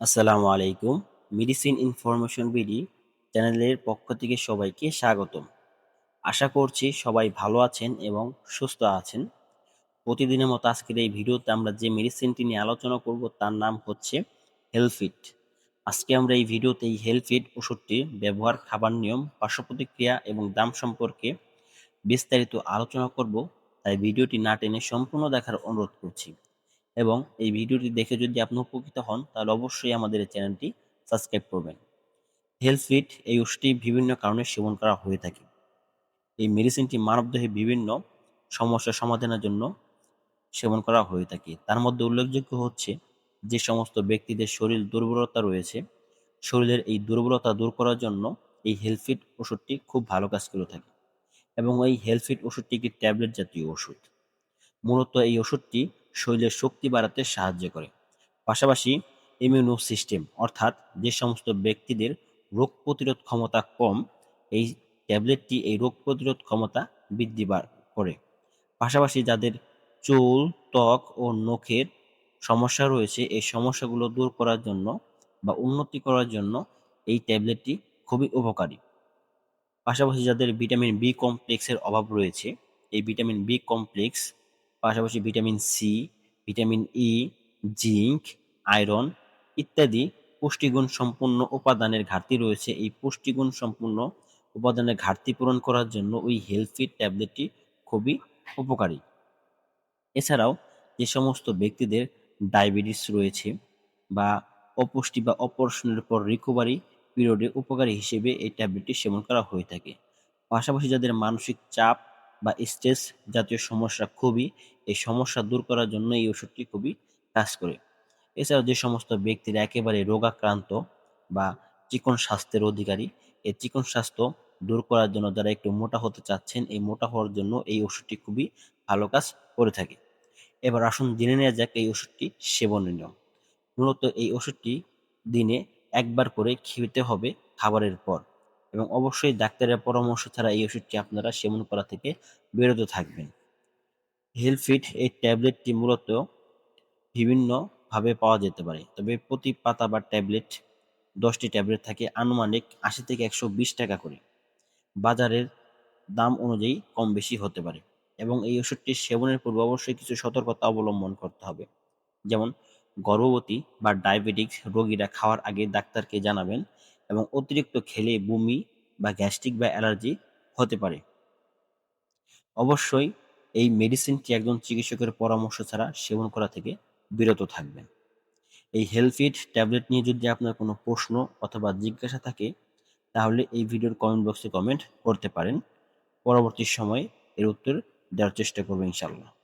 আসসালামু আলাইকুম। Medicine information BD চ্যানেলের পক্ষ থেকে সবাইকে স্বাগতম। আশা করছি সবাই ভালো আছেন এবং সুস্থ আছেন। প্রতিদিনের মতো আজকের এই ভিডিওতে আমরা যে মেডিসিনটি নিয়ে আলোচনা করব তার নাম হচ্ছে হেলফিট আজকে আমরা এই ভিডিওতে এই হেলফিট ওষুধটির ব্যবহার, খাবার নিয়ম পার্শ্ব প্রতিক্রিয়া এবং দাম সম্পর্কে বিস্তারিত আলোচনা করব। তাই ভিডিওটি না টেনে সম্পূর্ণ দেখার অনুরোধ করছি। এবং এই ভিডিওটি দেখে যদি আপনি উপকৃত হন, তাহলে অবশ্যই আমাদের এই চ্যানেলটি সাবস্ক্রাইব করবেন। হেলথ ফিট, এই ওষুধটি বিভিন্ন কারণে সেবন করা হয়ে থাকে। এই মেডিসিনটি মানবদেহে বিভিন্ন সমস্যা সমাধানের জন্য সেবন করা হয়ে থাকে। তার মধ্যে উল্লেখযোগ্য হচ্ছে যে সমস্ত ব্যক্তিদের শরীর দুর্বলতা রয়েছে, শরীরের এই দুর্বলতা দূর করার জন্য এই হেলফিট ওষুধটি খুব ভালো কাজ করে থাকে এবং এই হেলফিট ওষুধটি একটি ট্যাবলেট জাতীয় ওষুধ। মূলত এই ওষুধটি শরীরের শক্তি বাড়াতে সাহায্য করে। পাশাপাশি ইমিউনো সিস্টেম অর্থাৎ যে সমস্ত ব্যক্তিদের রোগ প্রতিরোধ ক্ষমতা কম, এই ট্যাবলেটটি এই রোগ প্রতিরোধ ক্ষমতা বৃদ্ধি করে। পাশাপাশি যাদের চুল, ত্বক ও নখের সমস্যা রয়েছে, এই সমস্যাগুলো দূর করার জন্য বা উন্নতি করার জন্য এই ট্যাবলেটটি খুবই উপকারী। পাশাপাশি যাদের ভিটামিন বি কমপ্লেক্সের অভাব রয়েছে, এই ভিটামিন বি কমপ্লেক্স পাশাপাশি vitamin C vitamin E zinc, iron ইত্যাদি পুষ্টিগুণ সম্পূর্ণ উপাদানের ঘাটতি রয়েছে। এই পুষ্টিগুণ সম্পূর্ণ উপাদানের ঘাটতি পূরণ করার জন্য ওই হেলথফিট ট্যাবলেটটি খুবই উপকারী। এছাড়াও যে সমস্ত ব্যক্তিদের ডায়াবেটিস রয়েছে বা অপুষ্টি বা অপারেশনের পর রিকভারি পিরিয়ডে উপকারী হিসেবে এই ট্যাবলেটটি সেবন করা হয়ে থাকে। পাশাপাশি যাদের মানসিক চাপ বা স্ট্রেস জাতীয় সমস্যা খুবই, এই সমস্যা দূর করার জন্য এই ওষুধটি খুবই কাজ করে। এছাড়াও যে সমস্ত ব্যক্তিরা একেবারে রোগাক্রান্ত বা চিকন স্বাস্থ্যের অধিকারী, এই চিকন স্বাস্থ্য দূর করার জন্য যারা একটু মোটা হতে চাচ্ছেন, এই মোটা হওয়ার জন্য এই ওষুধটি খুবই ভালো কাজ করে থাকে। এবার আসুন জেনে নেওয়া যাক এই ওষুধটি সেবনের নিয়ম মূলত এই ওষুধটি দিনে একবার করে খেতে হবে খাবারের পর। এবং অবশ্যই ডাক্তারের পরামর্শ ছাড়া এই ওষুধটি আপনারা সেবন করা থেকে বিরত থাকবেন। হেলফিট এই ট্যাবলেটটি মূলত বিভিন্নভাবে পাওয়া যেতে পারে। তবে প্রতি পাতা বা ট্যাবলেট দশটি ট্যাবলেট থাকে আনুমানিক আশি থেকে একশো বিশ টাকা করে। বাজারের দাম অনুযায়ী কম বেশি হতে পারে এবং এই ওষুধটি সেবনের পূর্বে অবশ্যই কিছু সতর্কতা অবলম্বন করতে হবে। যেমন গর্ভবতী বা ডায়াবেটিক রোগীরা খাওয়ার আগে ডাক্তারকে জানাবেন এবং অতিরিক্ত খেলে বমি বা গ্যাস্ট্রিক বা অ্যালার্জি হতে পারে। অবশ্যই এই মেডিসিনটি একজন চিকিৎসকের পরামর্শ ছাড়া সেবন করা থেকে বিরত থাকবেন। এই হেলফিট ট্যাবলেট নিয়ে যদি আপনার কোনো প্রশ্ন অথবা জিজ্ঞাসা থাকে, তাহলে এই ভিডিওর কমেন্ট বক্সে কমেন্ট করতে পারেন। পরবর্তী সময়ে এর উত্তর দেওয়ার চেষ্টা করব ইনশাল্লাহ